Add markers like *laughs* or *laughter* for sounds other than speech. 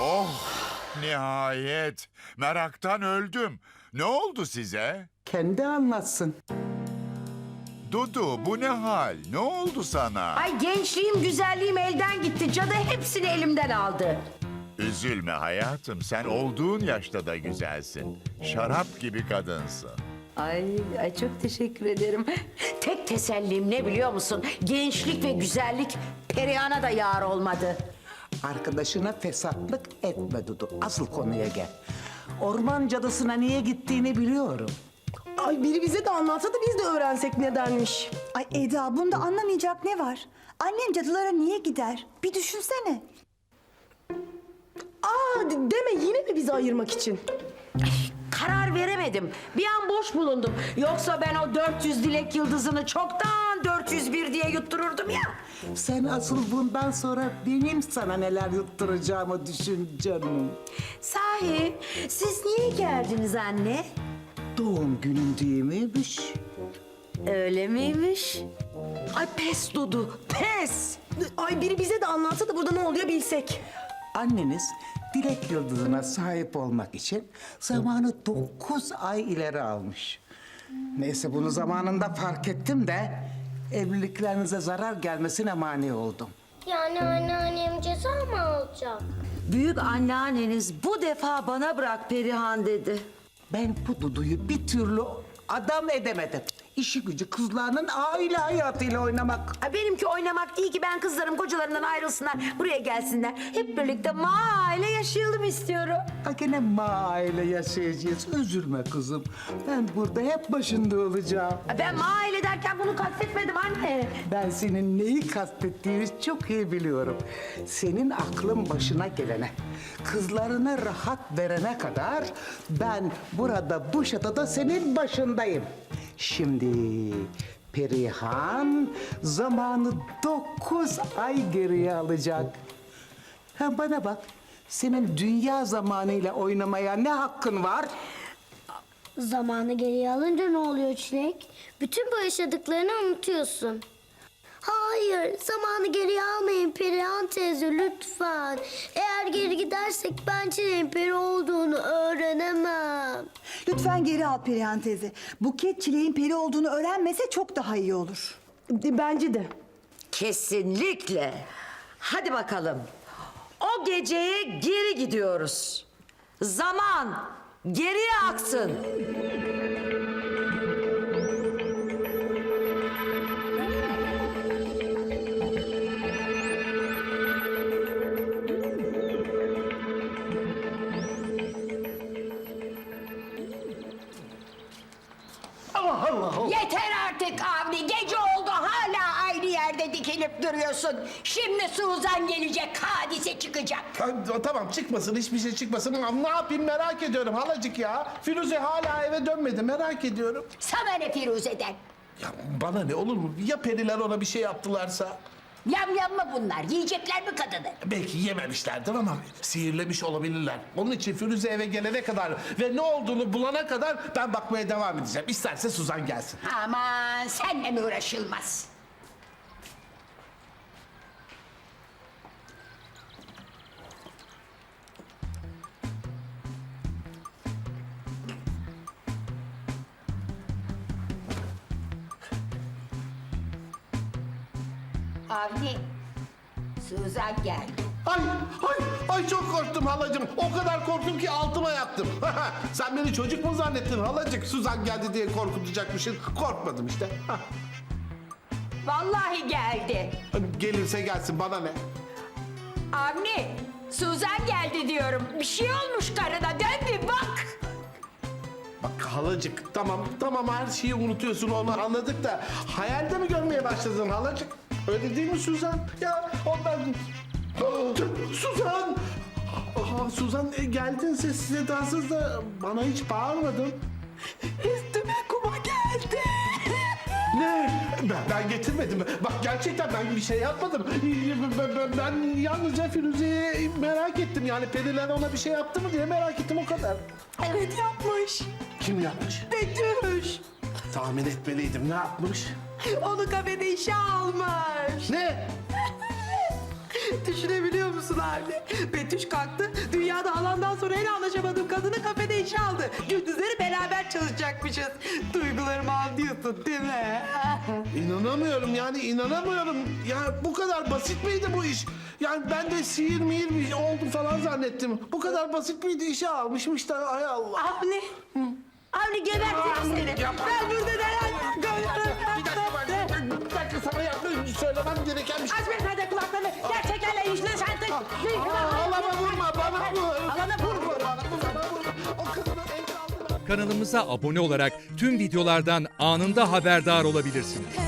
Oh, nihayet. Meraktan öldüm. Ne oldu size? Kendi anlatsın. Dudu, bu ne hal? Ne oldu sana? Ay gençliğim, güzelliğim elden gitti. Cadı hepsini elimden aldı. Üzülme hayatım. Sen olduğun yaşta da güzelsin. Şarap gibi kadınsın. Ay, ay çok teşekkür ederim. Tek tesellim ne biliyor musun? Gençlik ve güzellik Perihan'a da yar olmadı. Arkadaşına fesatlık etme Dudu. Asıl konuya gel. Orman cadısına niye gittiğini biliyorum. Ay biri bize de anlatsa da biz de öğrensek nedenmiş. Ay Eda bunda anlamayacak ne var? Annem cadılara niye gider? Bir düşünsene. Aa de- deme yine mi bizi ayırmak için? *laughs* Karar veremedim. Bir an boş bulundum. Yoksa ben o 400 dilek yıldızını çoktan 401 diye yuttururdum ya. Sen asıl bundan sonra benim sana neler yutturacağımı düşün canım. Sahi siz niye geldiniz anne? Doğum günün değil miymiş? Öyle miymiş? Ay pes Dudu, pes. Ay biri bize de anlatsa da burada ne oluyor bilsek. Anneniz dilek yıldızına sahip olmak için zamanı dokuz ay ileri almış. Neyse bunu zamanında fark ettim de evliliklerinize zarar gelmesine mani oldum. Yani anneannem ceza mı alacak? Büyük anneanneniz bu defa bana bırak Perihan dedi. Ben bu Dudu'yu bir türlü adam edemedim. İşi gücü kızlarının aile hayatıyla oynamak. Ay benimki oynamak değil ki ben kızlarım kocalarından ayrılsınlar, buraya gelsinler. Hep birlikte mahalle yaşayalım istiyorum. Ha gene aile yaşayacağız. Üzülme kızım. Ben burada hep başında olacağım. Ay Ben mahalle derken bunu kastetmedim anne. Ben senin neyi kastettiğini çok iyi biliyorum. Senin aklın başına gelene, kızlarına rahat verene kadar ben burada bu şatoda senin başındayım. Şimdi Perihan zamanı dokuz ay geriye alacak. Ha bana bak, senin dünya zamanıyla oynamaya ne hakkın var? Zamanı geriye alınca ne oluyor Çilek? Bütün bu yaşadıklarını unutuyorsun. Hayır, zamanı geriye almayın Perihan teyze lütfen. Eğer geri gidersek ben Çilek'in peri olduğunu öğrenemem. Lütfen geri al Perihan teyze. Buket çileğin peri olduğunu öğrenmese çok daha iyi olur. Bence de. Kesinlikle. Hadi bakalım. O geceye geri gidiyoruz. Zaman geriye aksın. Dikilip duruyorsun. Şimdi Suzan gelecek, hadise çıkacak. Ha, Tamam çıkmasın hiçbir şey çıkmasın ama ne yapayım merak ediyorum halacık ya. Firuze hala eve dönmedi merak ediyorum. Sana ne Firuze'den? Ya bana ne olur mu ya periler ona bir şey yaptılarsa? Yam yam mı bunlar? Yiyecekler mi kadını? Belki yememişlerdir ama sihirlemiş olabilirler. Onun için Firuze eve gelene kadar ve ne olduğunu bulana kadar ben bakmaya devam edeceğim. İsterse Suzan gelsin. Aman seninle uğraşılmaz. Avni, Suzan geldi. Ay, ay, ay çok korktum halacığım. O kadar korktum ki altıma yattım. *laughs* Sen beni çocuk mu zannettin halacık? Suzan geldi diye korkutacakmışsın. Korkmadım işte. *laughs* Vallahi geldi. Gelirse gelsin bana ne? Avni, Suzan geldi diyorum. Bir şey olmuş karına. Dön bir bak. Bak halacık tamam tamam her şeyi unutuyorsun onu anladık da hayalde mi görmeye başladın halacık? Öyle değil mi Suzan? Ya ondan... Suzan! Aa, Suzan e, geldin sessiz sedasız da bana hiç bağırmadın. Üstüme kuma geldi. Ne? Ben, ben getirmedim. Bak gerçekten ben bir şey yapmadım. Ben, ben, ben yalnızca Firuze'yi merak ettim. Yani periler ona bir şey yaptı mı diye merak ettim o kadar. Evet yapmış. Kim yapmış? Betüş. Tahmin etmeliydim. Ne yapmış? Onu kafede işe almış. Ne? *laughs* Düşünebiliyor musun abi? Betüş kalktı. Dünyada halandan sonra en anlaşamadığım kadını kafede işe aldı. Gündüzleri beraber çalışacakmışız. Duygularımı anlıyorsun değil mi? *laughs* İnanamıyorum yani inanamıyorum. Ya bu kadar basit miydi bu iş? Yani ben de sihir mihir bir oldu falan zannettim. Bu kadar basit miydi işe almışmış da ay Allah. Avni. Avni gebertirim seni. Ben burada söylemem gereken bir şey. Aç bir hadi kulaklarını. Gerçeklerle işle sen tek. Halama vurma bana vur. Alana vur vur. Bana vur. O kızını evde aldılar. Kanalımıza abone olarak tüm videolardan anında haberdar olabilirsiniz.